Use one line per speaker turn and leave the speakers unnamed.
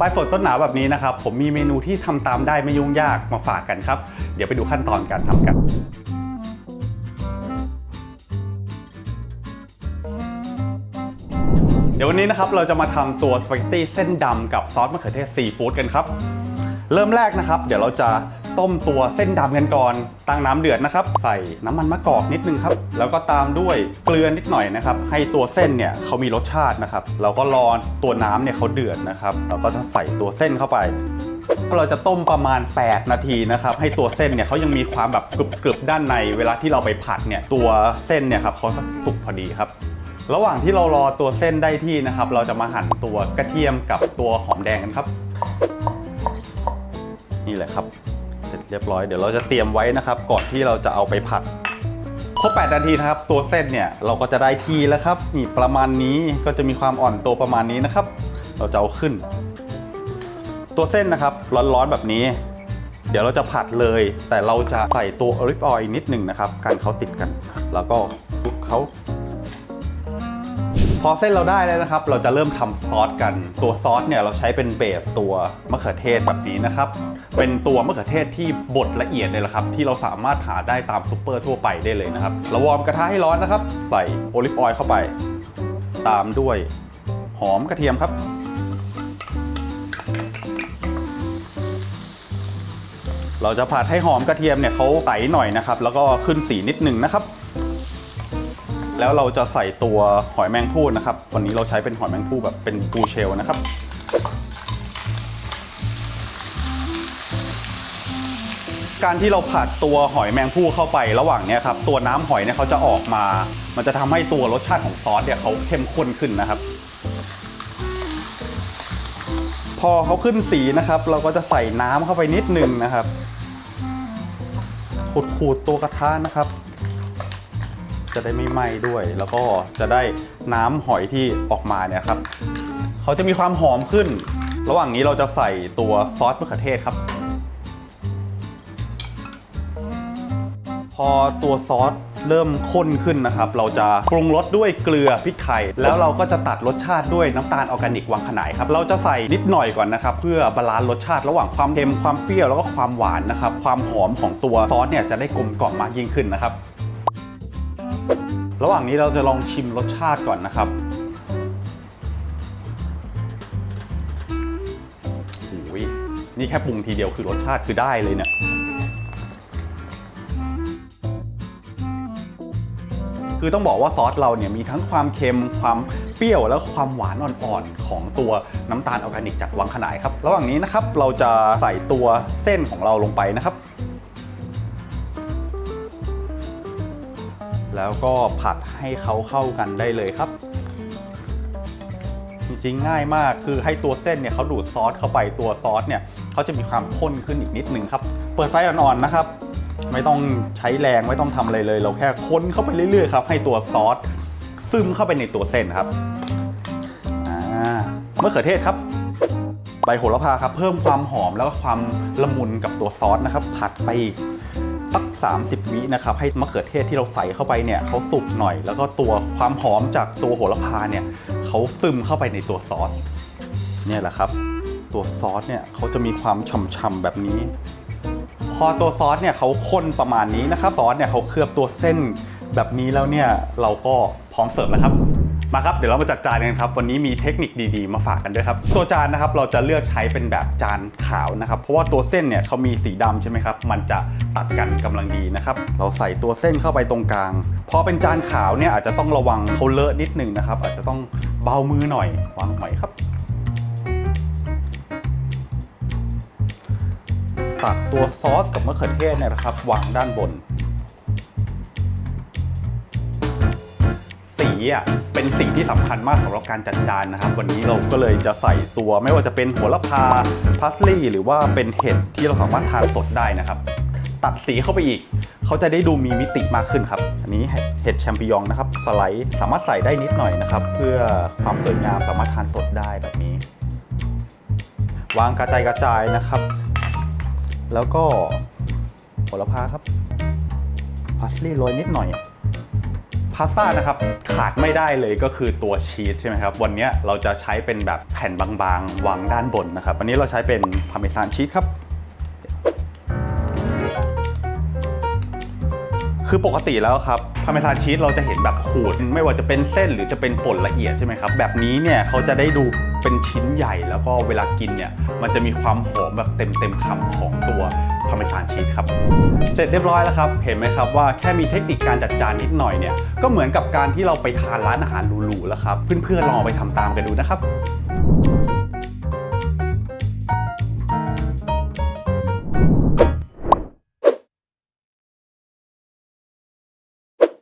ปลายฝนต้นหนาวแบบนี้นะครับ ผมมีเมนูที่ทำตามได้ไม่ยุ่งยากมาฝากกันครับ เดี๋ยวไปดูขั้นตอนการทำกันเดี๋ยววันนี้นะครับเราจะมาทำตัวสปาเกตตี้เส้นดำกับซอสมะเขือเทศซีฟู้ดกันครับ เริ่มแรกนะครับ เดี๋ยวเราจะ ต้มตัวเส้นดำกันก่อน ตั้งน้ำเดือดนะครับ ใส่น้ำมันมะกอกนิดนึงครับ แล้วก็ตามด้วยเกลือนิดหน่อยนะครับ ให้ตัวเส้นเนี่ยเขามีรสชาตินะครับ เราก็รอตัวน้ำเนี่ยเขาเดือดนะครับ เราก็จะใส่ตัวเส้นเข้าไปเราจะต้มประมาณ 8 นาทีนะครับ ให้ตัวเส้นเนี่ยเขายังมีความแบบกรึบๆด้านใน เวลาที่เราไปผัดเนี่ยตัวเส้นเนี่ยครับเขาสุกพอดีครับระหว่างที่เรารอตัวเส้นได้ที่นะครับ เราจะมาหั่นตัวกระเทียมกับตัวหอมแดงกันครับ นี่แหละครับ เรียบร้อยเดี๋ยวเราจะเตรียมไว้นะครับ ก่อนที่เราจะเอาไปผัดครบ8นาทีนะครับ ตัวเส้นเนี่ยเราก็จะได้ที่แล้วครับนี่ประมาณนี้ก็จะมีความอ่อนตัวประมาณนี้นะครับ เราจะเอาขึ้น ตัวเส้นนะครับร้อนๆแบบนี้ เดี๋ยวเราจะผัดเลย แต่เราจะใส่ตัวออลิฟออยล์นิดหนึ่งนะครับ การเขาติดกัน แล้วก็คลุกเขา พอเส้นเราได้แล้วนะครับ เราจะเริ่มทำซอสกัน ตัวซอสเนี่ยเราใช้เป็นเบสตัวมะเขือเทศแบบนี้นะครับ เป็นตัวมะเขือเทศที่บดละเอียดเลยละครับ ที่เราสามารถหาได้ตามซูเปอร์ทั่วไปได้เลยนะครับเราวอร์มกระทะให้ร้อนนะครับ ใส่โอลิฟออยล์เข้าไป ตามด้วยหอมกระเทียมครับเราจะผัดให้หอมกระเทียมเนี่ยเขาใสหน่อยนะครับ แล้วก็ขึ้นสีนิดหนึ่งนะครับ แล้วเราจะใส่ตัวหอยแมงภู่นะครับวันนี้เราใช้เป็นหอยแมงภู่แบบเป็นปูเชลนะครับการที่เราผัดตัวหอยแมงภู่เข้าไประหว่างเนี้ยครับตัวน้ำหอยเนี่ยเขาจะออกมา มันจะทำให้ตัวรสชาติของซอสเนี่ยเขาเข้มข้นขึ้นนะครับ พอเขาขึ้นสีนะครับ เราก็จะใส่น้ำเข้าไปนิดนึงนะครับขูดๆตัวกระทะนะครับ จะได้ไม่ไหม้ด้วย แล้วก็จะได้น้ำหอยที่ออกมาเนี่ยครับเขาจะมีความหอมขึ้น ระหว่างนี้เราจะใส่ตัวซอสมะเขือเทศครับ พอตัวซอสเริ่มข้นขึ้นนะครับ เราจะปรุงรสด้วยเกลือพริกไทยแล้วเราก็จะตัดรสชาติด้วยน้ำตาลออร์แกนิกวังขนายครับ เราจะใส่นิดหน่อยก่อนนะครับ เพื่อบาลานซ์รสชาติระหว่างความเค็มความเปรี้ยวแล้วก็ความหวานนะครับ ความหอมของตัวซอสเนี่ยจะได้กลมกล่อมมากยิ่งขึ้นนะครับ ระหว่างนี้เราจะลองชิมรสชาติก่อนนะครับโอ้ยนี่แค่ปรุงทีเดียวคือรสชาติคือได้เลยเนี่ยคือต้องบอกว่าซอสเราเนี่ยมีทั้งความเค็มความเปรี้ยวและความหวานอ่อนๆของตัวน้ำตาลออร์แกนิกจากวังขนายครับ ระหว่างนี้นะครับเราจะใส่ตัวเส้นของเราลงไปนะครับ แล้วก็ผัดให้เขาเข้ากันได้เลยครับ จริงๆง่ายมากคือให้ตัวเส้นเนี่ยเขาดูดซอสเข้าไปตัวซอสเนี่ยเขาจะมีความข้นขึ้นอีกนิดนึงครับ เปิดไฟอ่อนๆนะครับ ไม่ต้องใช้แรงไม่ต้องทำอะไรเลย เราแค่ค้นเข้าไปเรื่อยๆครับให้ตัวซอสซึมเข้าไปในตัวเส้นครับอ่ามะเขือเทศครับใบโหระพาครับเพิ่มความหอมแล้วก็ความละมุนกับตัวซอสนะครับ ผัดไปอีก สัก 30 วินะครับ ให้มะเขือเทศที่เราใส่เข้าไปเนี่ยเขาสุกหน่อย แล้วก็ตัวความหอมจากตัวโหระพาเนี่ยเขาซึมเข้าไปในตัวซอสเนี่ยแหละครับ ตัวซอสเนี่ยเขาจะมีความฉ่ำๆแบบนี้ พอตัวซอสเนี่ยเขาข้นประมาณนี้นะครับซอสเนี่ยเขาเคลือบตัวเส้นแบบนี้แล้วเนี่ยเราก็พร้อมเสิร์ฟแล้วครับ มาครับ เดี๋ยวเรามาจัดจานกันครับ วันนี้มีเทคนิคดีๆ มาฝากกันด้วยครับ ตัวจานนะครับเราจะเลือกใช้เป็นแบบจานขาวนะครับ เพราะว่าตัวเส้นเนี่ยเขามีสีดำใช่ไหมครับ มันจะตัดกันกำลังดีนะครับ เราใส่ตัวเส้นเข้าไปตรงกลาง พอเป็นจานขาวเนี่ยอาจจะต้องระวังเขาเลอะนิดนึงนะครับ อาจจะต้องเบามือหน่อยวางหน่อยครับ ตักตัวซอสกับมะเขือเทศเนี่ยนะครับวางด้านบน สีอะ เป็นสิ่งที่สำคัญมากสำหรับการจัดจานนะครับ วันนี้เราก็เลยจะใส่ตัวไม่ว่าจะเป็นโหัวละพาพาสลีย์หรือว่าเป็นเห็ดที่เราสามารถทานสดได้นะครับ ตัดสีเข้าไปอีก เขาจะได้ดูมีมิติมากขึ้นครับ อันนี้เห็ดแชมปิญองนะครับสไลด์สามารถใส่ได้นิดหน่อยนะครับ เพื่อความสวยงามสามารถทานสดได้แบบนี้ วางกระจายกระจายนะครับ แล้วก็โหระพาครับพาสลีย์โรยนิดหน่อย พาสต้านะครับขาดไม่ได้เลยก็คือตัวชีสใช่ไหมครับ วันนี้เราจะใช้เป็นแบบแผ่นบางๆวางด้านบนนะครับ วันนี้เราใช้เป็นพาร์เมซานชีสครับ คือปกติแล้วครับพาร์เมซานชีสเราจะเห็นแบบขูดไม่ว่าจะเป็นเส้นหรือจะเป็นป่นละเอียดใช่ไหมครับ แบบนี้เนี่ยเขาจะได้ดูเป็นชิ้นใหญ่แล้วก็เวลากินเนี่ยมันจะมีความหอมแบบเต็มเต็มคำของตัวพาร์เมซานชีสครับ เสร็จเรียบร้อยแล้วครับ เห็นไหมครับว่าแค่มีเทคนิคการจัดจานนิดหน่อยเนี่ยก็เหมือนกับการที่เราไปทานร้านอาหารหรูๆแล้วครับ เพื่อนๆลองไปทำตามกันดูนะครับ